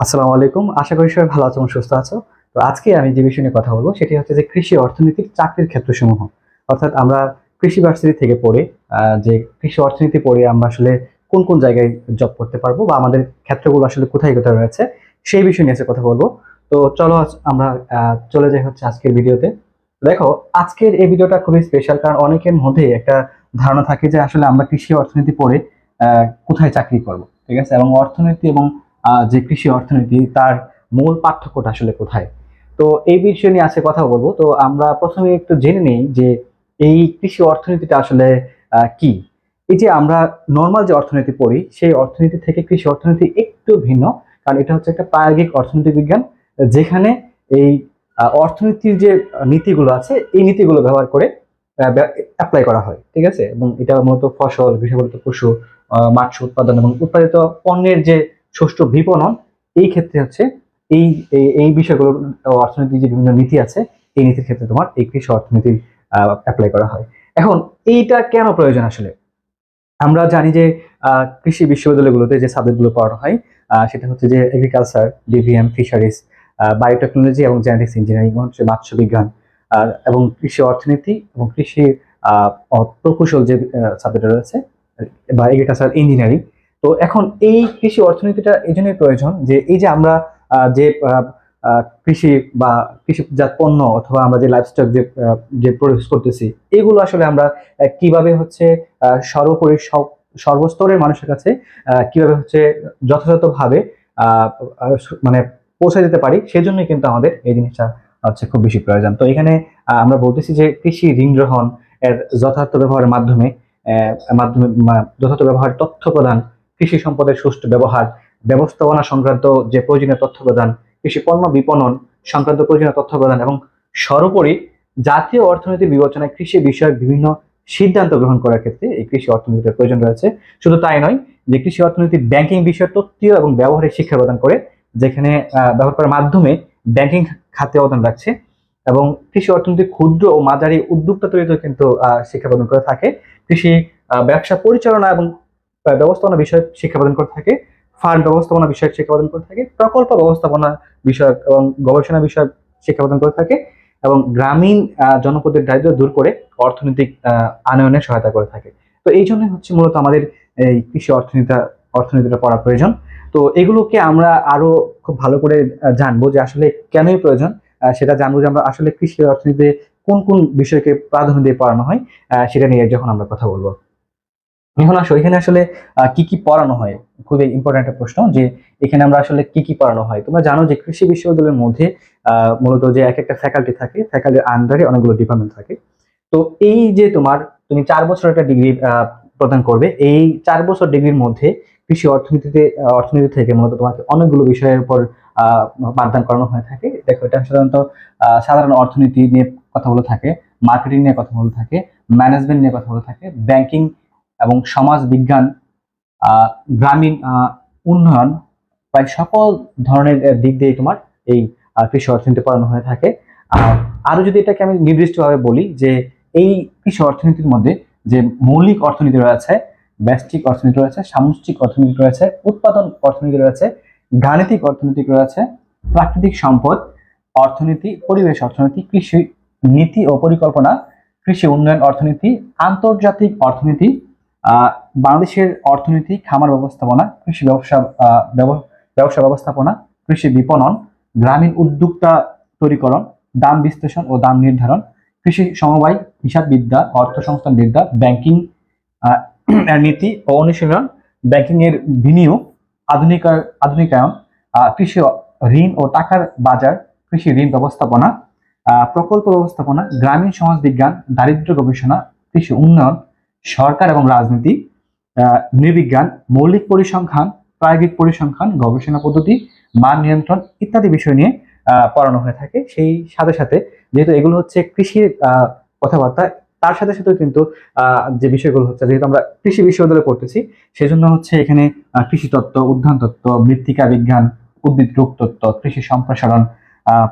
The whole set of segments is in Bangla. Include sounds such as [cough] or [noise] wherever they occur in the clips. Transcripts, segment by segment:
আসসালামু আলাইকুম। আশা করি সবাই ভালো আছো সুস্থ আছো। তো আজকে আমি যে বিষয় নিয়ে কথা বলব, সেটি হচ্ছে যে কৃষি অর্থনীতির চাকরির ক্ষেত্রসমূহ। অর্থাৎ আমরা কৃষি ভার্সিটি থেকে পড়ে যে কৃষি অর্থনীতি পড়ে আমরা আসলে কোন কোন জায়গায় জব করতে পারব বা আমাদের ক্ষেত্রগুলো আসলে কোথায় কোথায় রয়েছে, সেই বিষয় নিয়ে কথা বলব। তো চলো আমরা চলে যাই হচ্ছে আজকের ভিডিওতে। দেখো, আজকের এই ভিডিওটা খুবই স্পেশাল কারণ অনেকের মধ্যে একটা ধারণা থাকে যে আসলে আমরা কৃষি অর্থনীতি পড়ে কোথায় চাকরি করব, ঠিক আছে? এবং অর্থনীতি এবং যে কৃষি অর্থনীতি, তার মূল পার্থক্যটা আসলে কোথায়? তো এই বিষয় নিয়ে আজকে কথা বলব। তো আমরা প্রথমে একটু জেনে নিই যে এই কৃষি অর্থনীতিটা আসলে কি? এই যে আমরা নর্মাল যে অর্থনীতি পড়ি, সেই অর্থনীতি থেকে কৃষি অর্থনীতি একটু ভিন্ন, কারণ এটা হচ্ছে একটা প্রায়োগিক অর্থনীতি বিজ্ঞান, যেখানে এই অর্থনীতির যে নীতিগুলো আছে, এই নীতিগুলো ব্যবহার করে অ্যাপ্লাই করা হয়, ঠিক আছে? এবং এটা মূলত ফসল গৃহপালিত পশু মাৎস্য উৎপাদন এবং উৎপাদিত পণ্যের যে সুষ্ঠু বিপণন, এই ক্ষেত্রে হচ্ছে এই, এই- বিষয়গুলো অর্থনীতির যে বিভিন্ন নীতি আছে, এই নীতির ক্ষেত্রে তোমার এই কৃষি অর্থনীতি অ্যাপ্লাই করা হয়। এখন, এইটা কেন প্রয়োজন আসলে? আমরা জানি যে কৃষি বিশ্ববিদ্যালয়গুলোতে যে সাবজেক্টগুলো পড়ানো হয় সেটা হচ্ছে যে agriculture D V M fisheries biotechnology এবং জেনেটিক্স ইঞ্জিনিয়ারিং হচ্ছে মৎস্য বিজ্ঞান এবং কৃষি অর্থনীতি এবং কৃষি প্রকৌশল যে সাবজেক্ট রয়েছে, বা এগ্রিকালচার ইঞ্জিনিয়ারিং তো এখন এই কৃষি অর্থনীতিটা এই জন্যই প্রয়োজন যে এই যে আমরা যে কৃষি বা কৃষিজাত পণ্য অথবা আমরা যে লাইফস্টক যে যে প্রডিউস করতেছি, এগুলো আসলে আমরা কীভাবে হচ্ছে সর্বোপরি সর্বস্তরের মানুষের কাছে কীভাবে হচ্ছে যথাযথভাবে মানে পৌঁছে দিতে পারি, সেজন্যই কিন্তু আমাদের এই জিনিসটা হচ্ছে খুব বেশি প্রয়োজন। তো এখানে আমরা বলতেছি যে কৃষি ঋণ গ্রহণ এর যথার্থ ব্যবহারের মাধ্যমে মাধ্যমে যথার্থ ব্যবহার তথ্য প্রদান কৃষি সম্পদের সুষ্ঠু ব্যবহার, ব্যবস্থাপনা সংক্রান্ত যে প্রয়োজনীয় তথ্য প্রদান কৃষি পণ্য বিপণন সংক্রান্ত প্রয়োজনীয় তথ্য প্রদান এবং সর্বোপরি জাতীয় অর্থনীতি বিবেচনায় কৃষি বিষয়ক বিভিন্ন সিদ্ধান্ত গ্রহণ করার ক্ষেত্রে এই কৃষি অর্থনীতির প্রয়োজন রয়েছে। শুধু তাই নয়, যে কৃষি অর্থনীতি ব্যাংকিং বিষয়ে তথ্য এবং ব্যবহারিক শিক্ষা প্রদান করে, যেখানে ব্যবহার করার মাধ্যমে ব্যাংকিং খাতে অবদান রাখছে এবং কৃষি অর্থনীতি ক্ষুদ্র ও মাঝারি উদ্যোক্তা তৈরিতে কিন্তু শিক্ষা প্রদান করে থাকে। কৃষি ব্যবসা পরিচালনা এবং ব্যবস্থাপনা বিষয়ক শিক্ষা প্রদান করে থাকে ফান্ড ব্যবস্থাপনা বিষয়ক শিক্ষা প্রদান করে থাকে, প্রকল্প ব্যবস্থাপনা বিষয়ক এবং গবেষণা বিষয়ক শিক্ষা প্রদান করে থাকে এবং গ্রামীণ জনপদের দারিদ্র দূর করে অর্থনৈতিক আনয়নে সহায়তা করে থাকে। তো এই জন্য হচ্ছে মূলত আমাদের এই কৃষি অর্থনীতিটা অর্থনীতিটা পড়া প্রয়োজন। তো এগুলোকে আমরা আরও খুব ভালো করে জানব যে আসলে কেনই প্রয়োজন। সেটা জানব যে আমরা আসলে কৃষি অর্থনীতিতে কোন কোন বিষয়কে প্রাধান্য দিয়ে পড়ানো হয় সেটা নিয়ে যখন আমরা কথা বলব। এখন আসো, এখানে আসলে কি কি পড়ানো হয়? খুবই ইম্পর্টেন্ট একটা প্রশ্ন যে এখানে আমরা আসলে কি কি পড়ানো হয়? তোমরা জানো যে কৃষি বিশ্ববিদ্যালয়ের মধ্যে মূলত যে এক একটা ফ্যাকাল্টি থাকে ফ্যাকাল্টির আন্ডারে অনেকগুলো ডিপার্টমেন্ট থাকে। তো এই যে তোমার, তুমি চার বছর একটা ডিগ্রি প্রদান করবে, এই চার বছর ডিগ্রির মধ্যে কৃষি অর্থনীতিতে অর্থনীতি থেকে মূলত তোমাকে অনেকগুলো বিষয়ের উপর পাঠদান করানো হয়ে থাকে। দেখো, এটা সাধারণত সাধারণ অর্থনীতি নিয়ে কথা বলে থাকে মার্কেটিং নিয়ে কথা বলে থাকে ম্যানেজমেন্ট নিয়ে কথা বলে থাকে ব্যাংকিং এবং সমাজ বিজ্ঞান গ্রামীণ উন্নয়ন প্রায় সকল ধরনের দিক দিয়ে তোমার এই কৃষি অর্থনীতি পড়ানো হয়ে থাকে। আর আরও যদি এটাকে আমি নির্দিষ্টভাবে বলি যে এই কৃষি অর্থনীতির মধ্যে যে মৌলিক অর্থনীতি রয়েছে, ব্যষ্টিক অর্থনীতি রয়েছে, সামষ্টিক অর্থনীতি রয়েছে, উৎপাদন অর্থনীতি রয়েছে, গাণিতিক অর্থনীতি রয়েছে, প্রাকৃতিক সম্পদ, অর্থনীতি, পরিবেশ অর্থনীতি, কৃষি নীতি ও পরিকল্পনা, কৃষি উন্নয়ন অর্থনীতি, আন্তর্জাতিক অর্থনীতি বাংলাদেশের অর্থনীতি, খামার ব্যবস্থাপনা, কৃষি ব্যবসা ব্যব- ব্যবসা ব্যবস্থাপনা, কৃষি বিপণন, গ্রামীণ উদ্যোক্তা তৈরিকরণ, দাম বিশ্লেষণ ও দাম নির্ধারণ, কৃষি সমবায়, হিসাববিদ্যা অর্থ সংস্থান বিদ্যা, ব্যাংকিং [clears throat] নীতি ও অনুশীলন ব্যাংকিং এর বিনিয়োগ আধুনিক আধুনিকায়ন কৃষি ঋণ ও টাকার বাজার, কৃষি ঋণ ব্যবস্থাপনা প্রকল্প ব্যবস্থাপনা, গ্রামীণ সমাজ বিজ্ঞান, দারিদ্র্য গবেষণা, কৃষি উন্নয়ন সরকার এবং রাজনীতি নৃবিজ্ঞান মৌলিক পরিসংখ্যান প্রায়োগিক পরিসংখ্যান গবেষণা পদ্ধতি মান নিয়ন্ত্রণ ইত্যাদি বিষয় নিয়ে পড়ানো হয়ে থাকে। সেই সাথে সাথে যেহেতু এগুলো হচ্ছে কৃষির কথাবার্তা তার সাথে সাথে কিন্তু যে বিষয়গুলো হচ্ছে যেহেতু আমরা কৃষি বিশ্ববিদ্যালয়ে পড়তেছি সেজন্য হচ্ছে এখানে আহ, কৃষি তত্ত্ব উদ্যান তত্ত্ব মৃত্তিকা বিজ্ঞান উদ্ভিদ রোগ তত্ত্ব কৃষি সম্প্রসারণ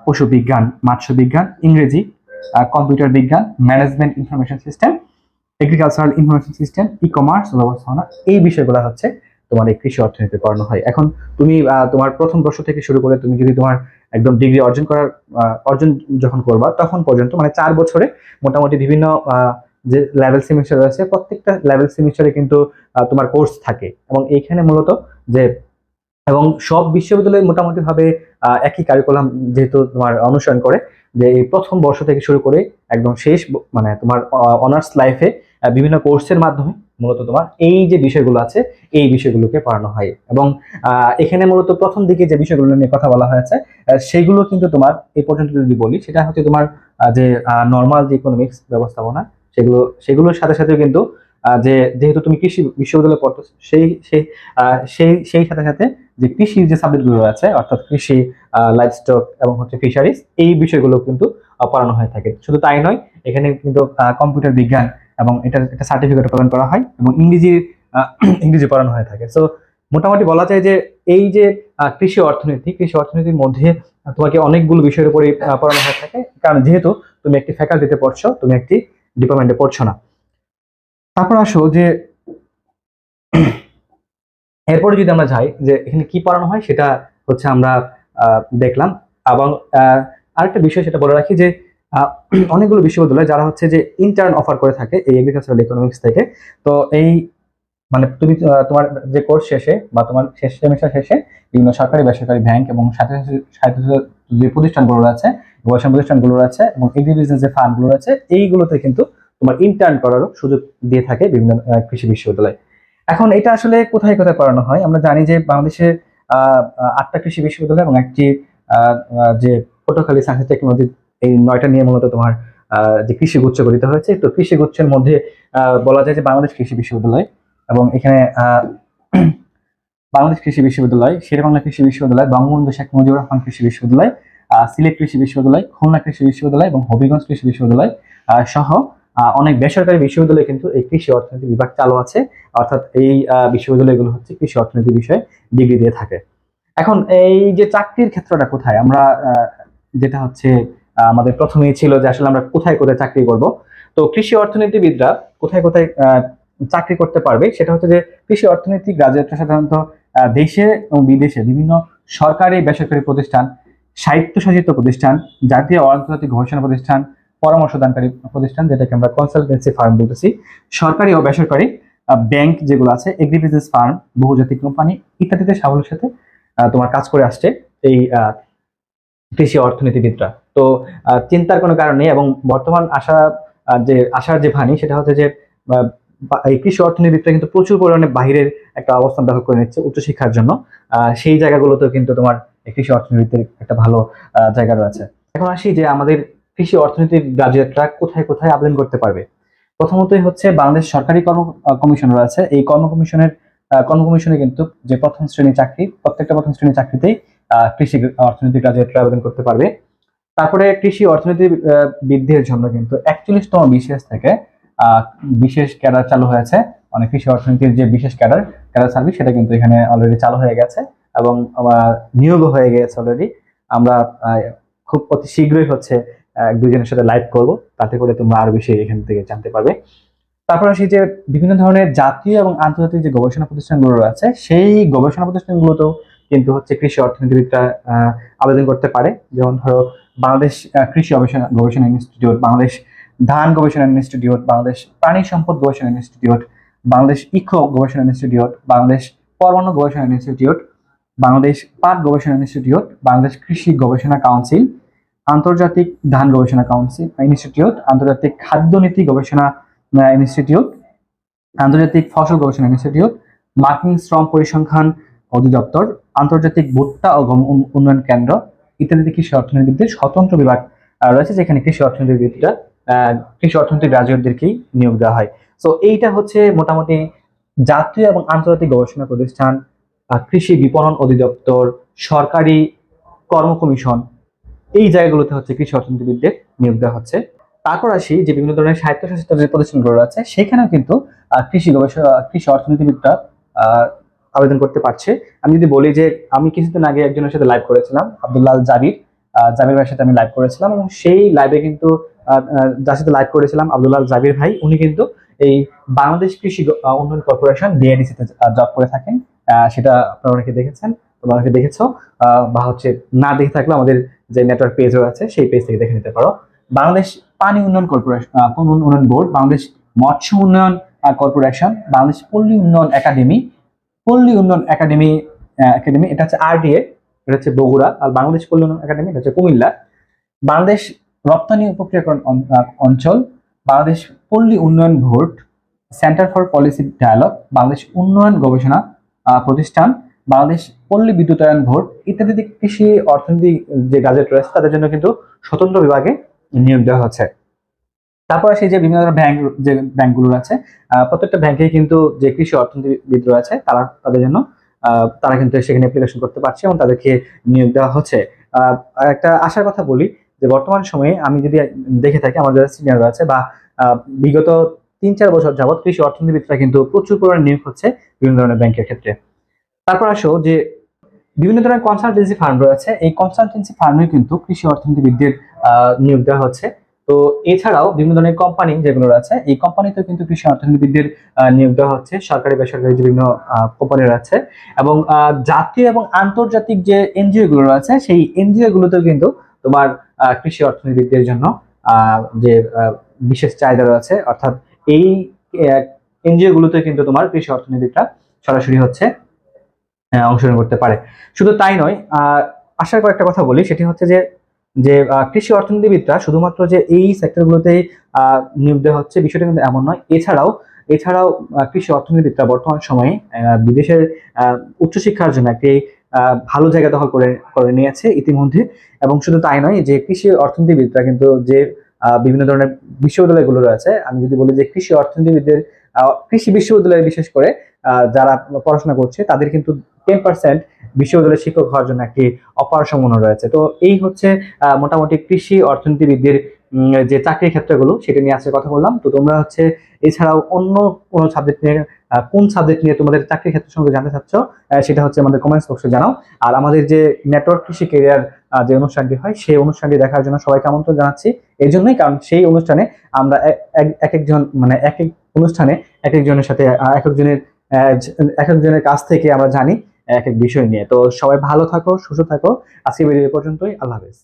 পশু বিজ্ঞান মৎস্য বিজ্ঞান ইংরেজি কম্পিউটার বিজ্ঞান management information system agricultural information system e commerce ব্যবস্থাপনা এই বিষয়গুলো হচ্ছে তোমার এই কৃষি অর্থনীতি পড়ানো হয়। এখন তুমি তোমার প্রথম বর্ষ থেকে শুরু করে তুমি যদি তোমার একদম ডিগ্রি অর্জন করার অর্জন যখন করবা, তখন পর্যন্ত মানে চার বছরে মোটামুটি বিভিন্ন যে লেভেল সেমিস্টার রয়েছে, প্রত্যেকটা লেভেল সেমিস্টারে কিন্তু তোমার কোর্স থাকে। এবং এইখানে মূলত যে এবং সব বিশ্ববিদ্যালয়ে মোটামুটি ভাবে আহ, একই কারিকুলাম যেহেতু তোমার অনুসরণ করে যে এই প্রথম বর্ষ থেকে শুরু করে একদম শেষ মানে তোমার অনার্স লাইফে বিভিন্ন কোর্সের মাধ্যমে মূলত তোমার এই যে বিষয়গুলো আছে এই বিষয়গুলোকে পড়ানো হয়। এবং এখানে মূলত প্রথম দিকে যে বিষয়গুলো নিয়ে কথা বলা হয়েছে সেগুলো কিন্তু তোমার এই পর্যন্ত যদি বলি সেটা হচ্ছে তোমার যে নর্মাল যে ইকোনমিক্স ব্যবস্থাপনা সেগুলো সেগুলোর সাথে সাথে কিন্তু যে যেহেতু তুমি কৃষি বিশ্ববিদ্যালয়ে পড়তো সেই সেই সেই সাথে সাথে যে কৃষির যে সাবজেক্টগুলো আছে, অর্থাৎ কৃষি লাইফস্টক এবং হচ্ছে ফিশারিজ এই বিষয়গুলো কিন্তু পড়ানো হয়ে থাকে। শুধু তাই নয়, এখানে কিন্তু কম্পিউটার বিজ্ঞান এবং এটার একটা সার্টিফিকেট প্রদান করা হয় এবং ইংরেজি [clears throat] ইংরেজি পড়ানো হয়ে থাকে। সো মোটামুটি বলা যায় যে এই যে কৃষি অর্থনীতি, কৃষি অর্থনীতির মধ্যে তোমাকে অনেকগুলো বিষয়ের উপরে পড়ানো হয়ে থাকে। কারণ যেহেতু তুমি একটি ফ্যাকাল্টিতে পড়ছো, তুমি একটি ডিপার্টমেন্টে পড়ছো না। তারপর আসো যে এরপরে যদি আমরা যাই, যে এখানে কি পড়ানো হয়, সেটা হচ্ছে আমরা দেখলাম। এবং আরেকটা বিষয় সেটা বলে রাখি যে অনেকগুলো বিশ্ববিদ্যালয় যারা হচ্ছে যে ইন্টার্ন অফার করে থাকে এই এগ্রিকালচারাল ইকোনমিক্স থেকে। তো এই মানে তুমি তোমার যে কোর্স শেষে বা তোমার শেষ সেমিস্টার শেষে বিভিন্ন সরকারি, বেসরকারি ব্যাংক এবং সাথে সাথে যে প্রতিষ্ঠানগুলো রয়েছে গবেষণা প্রতিষ্ঠানগুলো রয়েছে এবং এগ্রি বিজনেস যে ফান্ডগুলো রয়েছে, এইগুলোতে কিন্তু তোমার ইন্টার্ন করারও সুযোগ দিয়ে থাকে বিভিন্ন কৃষি বিশ্ববিদ্যালয়। এখন এটা আসলে কোথায় কোথায় পড়ানো হয়? আমরা জানি যে বাংলাদেশে আটটা কৃষি বিশ্ববিদ্যালয় এবং একটি যে পটুয়াখালী সায়েন্স টেকনোলজি, এই নয়টা নিয়ে মূলত তোমার যে কৃষি গুচ্ছ গঠিত হয়েছে। তো কৃষি গুচ্ছের মধ্যে বলা যায় যে বাংলাদেশ কৃষি বিশ্ববিদ্যালয় এবং এখানে বাংলাদেশ কৃষি বিশ্ববিদ্যালয়, শেরেবাংলা কৃষি বিশ্ববিদ্যালয় বঙ্গবন্ধু শেখ মুজিবুর রহমান কৃষি বিশ্ববিদ্যালয় সিলেট কৃষি বিশ্ববিদ্যালয়, খুলনা কৃষি বিশ্ববিদ্যালয় এবং হবিগঞ্জ কৃষি বিশ্ববিদ্যালয় সহ অনেক বেসরকারি বিশ্ববিদ্যালয়ে কিন্তু এই কৃষি অর্থনীতি বিভাগ চালু আছে। অর্থাৎ এই বিশ্ববিদ্যালয়গুলো হচ্ছে কৃষি অর্থনীতি বিষয়ে ডিগ্রি দিয়ে থাকে। এখন এই যে চাকরির ক্ষেত্রটা কোথায়? আমরা যেটা হচ্ছে আমাদের প্রথমেই ছিল যে আসলে আমরা কোথায় কোথায় চাকরি করব। তো কৃষি অর্থনীতিবিদরা কোথায় কোথায় চাকরি করতে পারবে সেটা হচ্ছে যে কৃষি অর্থনীতি গ্রাজুয়েটরা সাধারণত দেশে এবং বিদেশে বিভিন্ন সরকারি বেসরকারি প্রতিষ্ঠান, স্বায়ত্তশাসিত প্রতিষ্ঠান, জাতীয় আন্তর্জাতিক গবেষণা প্রতিষ্ঠান পরামর্শদানকারী প্রতিষ্ঠান, যেটাকে আমরা কনসালটেন্সি ফার্ম বলতেছি। সরকারি ও বেসরকারি ব্যাংক যেগুলো আছে এগ্রি বিজনেস ফার্ম বহুজাতিক কোম্পানি ইত্যাদিতে সাফল্যের সাথে তোমার কাজ করে আসছে এই কৃষি অর্থনীতিবিদরা। তো চিন্তার কোনো কারণ নেই এবং বর্তমান আশা যে, আশার যে ভানি, সেটা হচ্ছে যে এই কৃষি অর্থনীতিবিদরা কিন্তু প্রচুর পরিমাণে বাহিরের একটা অবস্থান দখল করে নিচ্ছে উচ্চশিক্ষার জন্য। সেই জায়গাগুলোতেও কিন্তু তোমার কৃষি অর্থনীতির একটা ভালো জায়গা রয়েছে। এখন আসি যে আমাদের কৃষি অর্থনীতির গ্রাজুয়েটরা কোথায় কোথায় আবেদন করতে পারবে? প্রথমতই হচ্ছে বাংলাদেশ সরকারি কর্ম কমিশন রয়েছে। এই কর্ম কমিশনের কর্ম কমিশনে কিন্তু যে প্রথম শ্রেণির চাকরি, প্রত্যেকটা প্রথম শ্রেণির চাকরিতেই কৃষি অর্থনীতি গ্রাজুয়েটরা আবেদন করতে পারবে। তারপরে কৃষি অর্থনীতি বৃদ্ধির জন্য কিন্তু একচল্লিশতম বিশেষ থেকে বিশেষ ক্যাডার চালু হয়েছে। মানে কৃষি অর্থনীতির যে বিশেষ ক্যাডার ক্যাডার সার্ভিস, সেটা কিন্তু এখানে অলরেডি চালু হয়ে গেছে এবং নিয়োগও হয়ে গেছে অলরেডি আমরা খুব অতি শীঘ্রই হচ্ছে এক দুজনের সাথে লাইভ করব। তাতে করে তোমরা আরও বেশি এখান থেকে জানতে পারবে। তারপর আসি যে বিভিন্ন ধরনের জাতীয় এবং আন্তর্জাতিক যে গবেষণা প্রতিষ্ঠানগুলো রয়েছে, সেই গবেষণা প্রতিষ্ঠানগুলোতেও কিন্তু হচ্ছে কৃষি অর্থনীতিবিদরা আবেদন করতে পারে। যেমন ধরো, বাংলাদেশ কৃষি গবেষণা গবেষণা ইনস্টিটিউট বাংলাদেশ ধান গবেষণা ইনস্টিটিউট বাংলাদেশ প্রাণী সম্পদ গবেষণা ইনস্টিটিউট বাংলাদেশ ইকো গবেষণা ইনস্টিটিউট বাংলাদেশ পরমাণু গবেষণা ইনস্টিটিউট বাংলাদেশ পাট গবেষণা ইনস্টিটিউট বাংলাদেশ কৃষি গবেষণা কাউন্সিল আন্তর্জাতিক ধান গবেষণা কাউন্সিল ইনস্টিটিউট আন্তর্জাতিক খাদ্য নীতি গবেষণা ইনস্টিটিউট আন্তর্জাতিক ফসল গবেষণা ইনস্টিটিউট মার্কিন শ্রম পরিসংখ্যান অধিদপ্তর, আন্তর্জাতিক ভুট্টা ও গম উন্নয়ন কেন্দ্র ইত্যাদি কৃষি অর্থনীতিবিদদের স্বতন্ত্র বিভাগ রয়েছে যেখানে কৃষি অর্থনীতিবিদরা কৃষি অর্থনীতি গ্রাজুয়েটদেরকেই নিয়োগ দেওয়া হয়। তো এইটা হচ্ছে মোটামুটি জাতীয় এবং আন্তর্জাতিক গবেষণা প্রতিষ্ঠান কৃষি বিপণন অধিদপ্তর, সরকারি কর্ম কমিশন এই জায়গাগুলোতে হচ্ছে কৃষি অর্থনীতিবিদদের নিয়োগ দেওয়া হচ্ছে। তারপর আসি যে বিভিন্ন ধরনের স্বায়ত্তশাসিত যে প্রতিষ্ঠানগুলো আছে সেখানেও কিন্তু কৃষি গবেষণা কৃষি অর্থনীতিবিদরা আবেদন করতে পারছে। আমি যদি বলি যে আমি কিছুদিন আগে একজনের সাথে লাইভ করেছিলাম আব্দুল্লাহ জাবির জাবির ভাইয়ের সাথে আমি লাইভ করেছিলাম এবং সেই লাইভে কিন্তু যার সাথে লাইভ করেছিলাম আব্দুল্লাহ জাবির ভাই, উনি কিন্তু এই বাংলাদেশ কৃষি উন্নয়ন কর্পোরেশন বিআইডিসি তে জব করে থাকেন। সেটা আপনারা অনেকে দেখেছেন। তোমরা অনেকে দেখেছ বা হচ্ছে না দেখে থাকলে আমাদের যে নেটওয়ার্ক পেজ রয়েছে, সেই পেজ থেকে দেখে নিতে পারো। বাংলাদেশ পানি উন্নয়ন কর্পোরেশন উন্নয়ন বোর্ড বাংলাদেশ মৎস্য উন্নয়ন কর্পোরেশন বাংলাদেশ পল্লী উন্নয়ন একাডেমি পল্লী উন্নয়ন একাডেমি একাডেমি এটা হচ্ছে আরডিএ এটা হচ্ছে বগুড়া, আর বাংলাদেশ পল্লী উন্নয়ন একাডেমি এটা হচ্ছে কুমিল্লা। বাংলাদেশ রপ্তানি প্রক্রিয়াকরণ অঞ্চল, বাংলাদেশ পল্লী উন্নয়ন board centre for policy dialogue Bangladesh উন্নয়ন গবেষণা প্রতিষ্ঠান বাংলাদেশ পল্লী বিদ্যুতায়ন বোর্ড ইত্যাদি কৃষি, অর্থনীতি যে গাজেট রয়েছে, তাদের জন্য কিন্তু স্বতন্ত্র বিভাগে নিয়োগ দেওয়া হচ্ছে। তারপর সেই যে বিভিন্ন ধরনের ব্যাংক যে ব্যাংকগুলো আছে প্রত্যেকটা ব্যাংকে কিন্তু যে কৃষি অর্থনীতিবিদ রয়েছে, তারা তাদের জন্য তারা কিন্তু সেখানে অ্যাপ্লিকেশন করতে পারছে এবং তাদেরকে নিয়োগ দেওয়া হচ্ছে। একটা আশার কথা বলি যে বর্তমান সময়ে আমি যদি দেখে থাকি, আমার যারা সিনিয়র রয়েছে বা বিগত তিন চার বছর যাবত কৃষি অর্থনীতিবিদরা কিন্তু প্রচুর পরিমাণে নিয়োগ হচ্ছে বিভিন্ন ধরনের ব্যাংকের ক্ষেত্রে। তারপর আসো যে বিভিন্ন ধরনের কনসালটেন্সি ফার্ম রয়েছে। এই কনসালটেন্সি ফার্মে কিন্তু কৃষি অর্থনীতিবিদদের নিয়োগ দেওয়া হচ্ছে। তো এছাড়াও বিভিন্ন ধরনের কোম্পানি যেগুলো রয়েছে, এই কোম্পানিতে কিন্তু কৃষি অর্থনীতিবিদদের নিয়োগ দেওয়া হচ্ছে। সরকারি, বেসরকারি বিভিন্ন কোম্পানি রয়েছে এবং জাতীয় এবং আন্তর্জাতিক যে এনজিও গুলো রয়েছে, সেই এনজিও গুলোতেও কিন্তু তোমার কৃষি অর্থনীতিবিদদের জন্য যে বিশেষ চাহিদা রয়েছে। অর্থাৎ এই এনজিও গুলোতে কিন্তু তোমার কৃষি অর্থনীতিটা সরাসরি হচ্ছে। অংশগ্রহণ করতে পারে। শুধু তাই নয় আশার কয়েকটা কথা বলি, সেটি হচ্ছে যে যে কৃষি অর্থনীতিবিদরা শুধুমাত্র যে এই সেক্টরগুলোতেই নিয়োগ দেওয়া হচ্ছে, বিষয়টা কিন্তু এমন নয়। এছাড়াও এছাড়াও কৃষি অর্থনীতিবিদরা বর্তমান সময়ে বিদেশের উচ্চশিক্ষার জন্য একটি ভালো জায়গা দখল করে করে নিয়েছে ইতিমধ্যে। এবং শুধু তাই নয়, যে কৃষি অর্থনীতিবিদরা কিন্তু যে বিভিন্ন ধরনের বিশ্ববিদ্যালয়গুলো রয়েছে, আমি যদি বলি যে কৃষি অর্থনীতিবিদদের কৃষি বিশ্ববিদ্যালয়ে বিশেষ করে যারা পড়াশোনা করছে, তাদের কিন্তু টেন পার্সেন্ট বিশ্ববিদ্যালয়ের শিক্ষক হওয়ার জন্য একটি অপার সম্ভাবনা রয়েছে। তো এই হচ্ছে মোটামুটি কৃষি অর্থনীতিবিদদের যে চাকরির ক্ষেত্রগুলো, সেটা নিয়ে আজকে কথা বললাম। তো তোমরা হচ্ছে, এছাড়াও অন্য কোনো সাবজেক্ট নিয়ে কোন সাবজেক্ট নিয়ে তোমাদের চাকরির ক্ষেত্র সম্পর্কে জানতে চাচ্ছ সেটা হচ্ছে আমাদের কমেন্টস বক্সে জানাও। আর আমাদের যে নেটওয়ার্ক কৃষি কেরিয়ার যে অনুষ্ঠানটি হয়, সেই অনুষ্ঠানটি দেখার জন্য সবাইকে আমন্ত্রণ জানাচ্ছি। এই জন্যই কারণ সেই অনুষ্ঠানে আমরা এক- এক- এক একজন মানে এক এক অনুষ্ঠানে এক একজনের সাথে এক একজনের এক একজনের কাছ থেকে আমরা জানি এক এক বিষয় নিয়ে। তো সবাই ভালো থাকো, সুস্থ থাকো। আজকে ভিডিও পর্যন্তই। আল্লাহ হাফেজ।